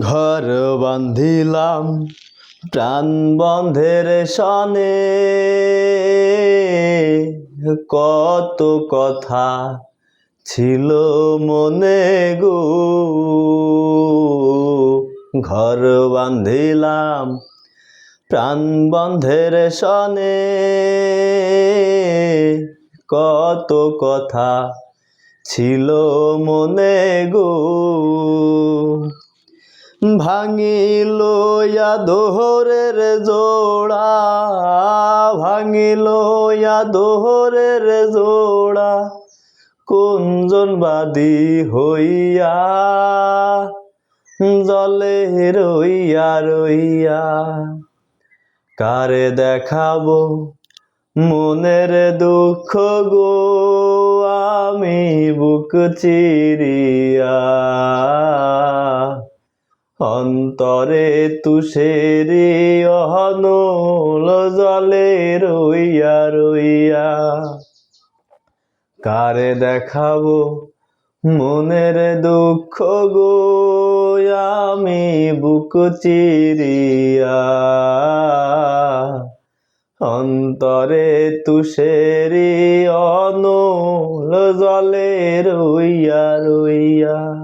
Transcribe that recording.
ঘর বান্ধিলাম, প্রাণ বন্ধের সনে। কত কথা ছিল মনে গো। ঘর বান্ধিলাম, প্রাণ বন্ধের সনে। কত কথা ছিল মনে গো। ভাঙিল দোহরের জোড়া, ভাঙিল দোহরের জোড়া, কুঞ্জন বাদী হইয়া, জলে রইয়া রইয়া, কারে দেখাবো মনের দুঃখ গো, আমি বুক চিরিয়া। অন্তরে তুষেরি অহনল জলে রইয়া রইয়া। কারে দেখাবো মনের দুঃখ গো? আমি বুক চিরিয়া। অন্তরে তুষেরি অনল জলে রইয়া রইয়া।